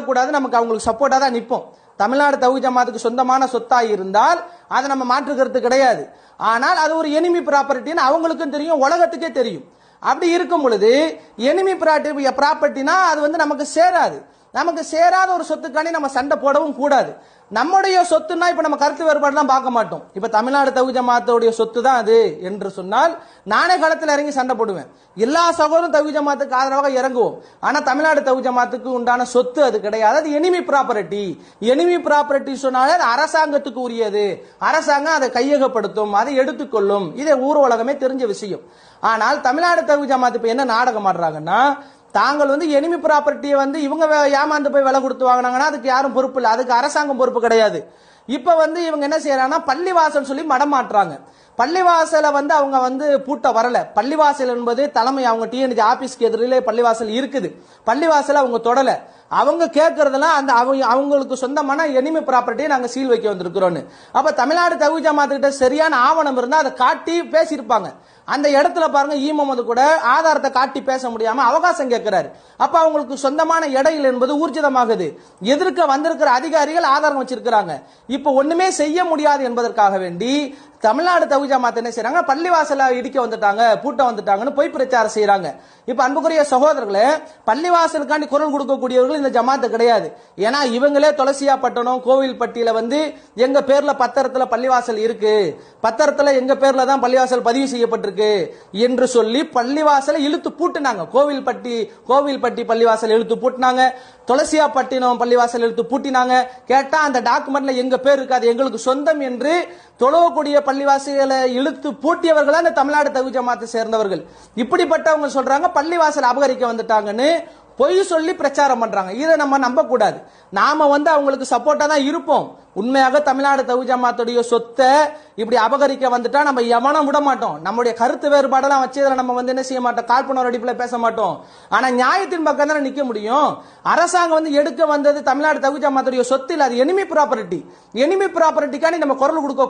கூடாது நமக்கு அவங்களுக்கு சப்போர்ட்டா தான் நிற்போம் தமிழ்நாடு தகுதி ஜமாத்துக்கு சொந்தமான சொத்தா இருந்தால் அதை நம்ம மாற்றுக்கிறது கிடையாது. ஆனால் அது ஒரு எனிமி ப்ராப்பர்ட்டின்னு அவங்களுக்கும் தெரியும் உலகத்துக்கே தெரியும். அப்படி இருக்கும் பொழுது எனிமி ப்ராப்பர்ட்டினா அது வந்து நமக்கு சேராது. நமக்கு சேராத ஒரு சொத்துக்காண்டி நம்ம சண்டை போடவும் கூடாது. நம்முடைய சொத்துனா இப்ப நம்ம கருத்து வேறுபாடுலாம் பார்க்க மாட்டோம். இப்ப தமிழ்நாடு தகுதி ஜமாத்தோடைய சொத்து தான் அது என்று சொன்னால் நானே களத்தில் இறங்கி சண்டை போடுவேன். எல்லா சகோதரும் தகுதி ஜமாத்துக்கு ஆதரவாக இறங்குவோம். ஆனா தமிழ்நாடு தகுதி ஜமாத்துக்கு உண்டான சொத்து அது கிடையாது. அது எனிமி ப்ராப்பர்ட்டி எனிமி ப்ராப்பர்ட்டி சொன்னாலே அது அரசாங்கத்துக்கு உரியது. அரசாங்கம் அதை கையகப்படுத்தும் அதை எடுத்துக்கொள்ளும். இதை ஊர் உலகமே தெரிஞ்ச விஷயம். ஆனால் தமிழ்நாடு தகுதி ஜமாத்து இப்ப என்ன நாடகம் ஆடுறாங்கன்னா தாங்கள் வந்து எனிமி ப்ராப்பர்ட்டியை வந்து இவங்க ஏமாந்து போய் விலை கொடுத்து வாங்கினாங்கன்னா அதுக்கு யாரும் பொறுப்பு இல்லை. அதுக்கு அரசாங்கம் பொறுப்பு கிடையாது. இப்ப வந்து இவங்க என்ன செய்யறாங்கன்னா பள்ளிவாசல் சொல்லி மடம் மாட்டுறாங்க. பள்ளிவாசலை வந்து அவங்க வந்து பூட்ட வரல. பள்ளிவாசல் என்பது தலைமை அவங்க டிஎன்ஜி ஆபீஸ்க்கு எதிரிலே பள்ளிவாசல் இருக்குது. பள்ளிவாசலை அவங்க தொடல. அவங்க கேட்கறதெல்லாம் அந்த அவங்க அவங்களுக்கு சொந்தமான எனிமி ப்ராப்பர்ட்டியை நாங்க சீல் வைக்க வந்திருக்கிறோம்னு. அப்ப தமிழ்நாடு தகுதி ஜமாத்துக்கிட்ட சரியான ஆவணம் இருந்தா அதை காட்டி பேசியிருப்பாங்க. அந்த இடத்துல பாருங்க ஈ முகமது கூட ஆதாரத்தை காட்டி பேச முடியாம அவகாசம் கேட்கிறாரு. அப்ப அவங்களுக்கு சொந்தமான இடையில் என்பது ஊர்ஜிதமாகுது. எதிர்க்க வந்திருக்கிற அதிகாரிகள் ஆதாரம் வச்சிருக்கிறாங்க. இப்ப ஒண்ணுமே செய்ய முடியாது என்பதற்காக வேண்டி தமிழ்நாடு தகுதி ஜமாத் என்ன செய்றாங்க? பள்ளிவாசல இடிக்க வந்துட்டாங்க பூட்ட வந்துட்டாங்கன்னு போய் பிரச்சாரம் செய்யறாங்க இப்ப அன்புக்குரிய சகோதரர்களே பள்ளிவாசலுக்காண்டி குரல் கொடுக்கக்கூடியவர்கள் இந்த ஜமாத்து கிடையாது. ஏன்னா இவங்களே துளசியா பட்டணம் கோவில்பட்டியில வந்து எங்க பேர்ல பத்திரத்துல பள்ளிவாசல் இருக்கு. பத்திரத்துல எங்க பேர்ல தான் பள்ளிவாசல் பதிவு செய்யப்பட்டிருக்கு என்று சொல்லி பள்ளிவாசலை இழுத்து பூட்டினாங்க. கோவில்பட்டி கோவில்பட்டி பள்ளிவாசல் இழுத்து பூட்டினாங்க. துளசியா பட்டினம் பள்ளிவாசல் இழுத்து பூட்டினாங்க. கேட்டா அந்த டாக்குமெண்ட்ல எங்க பேர் இருக்காது எங்களுக்கு சொந்தம் என்று தொழவக்கூடிய பள்ளிவாசிகளை இழுத்து பூட்டியவர்கள் அந்த தமிழ்நாடு தகுதி ஜமாத்தை சேர்ந்தவர்கள்? இப்படிப்பட்டவங்க சொல்றாங்க பள்ளிவாசல் அபகரிக்க வந்துட்டாங்கன்னு பொய் சொல்லி பிரச்சாரம் பண்றாங்க. இதை நம்ம நம்ப கூடாது நாம வந்து அவங்களுக்கு சப்போர்ட்டா தான் இருப்போம். உண்மையாக தமிழ்நாடு தகுதி ஜமாத்துடைய சொத்தை இப்படி அபகரிக்க வந்துட்டா நம்ம எவனும் விட மாட்டோம். நம்முடைய கருத்து வேறுபாடெல்லாம் வச்சு இதில் நம்ம வந்து என்ன செய்ய மாட்டோம்? காழ்ப்புணர் அடிப்பில் பேச மாட்டோம். ஆனா நியாயத்தின் பக்கம் தானே நிக்க முடியும். அரசாங்கம் வந்து எடுக்க வந்தது தமிழ்நாடு தகுதி ஜமாத்துடைய சொத்து இல்ல அது எனிமி ப்ராப்பர்ட்டி எனிமி ப்ராப்பர்ட்டிக்காண்டி நம்ம குரல் கொடுக்க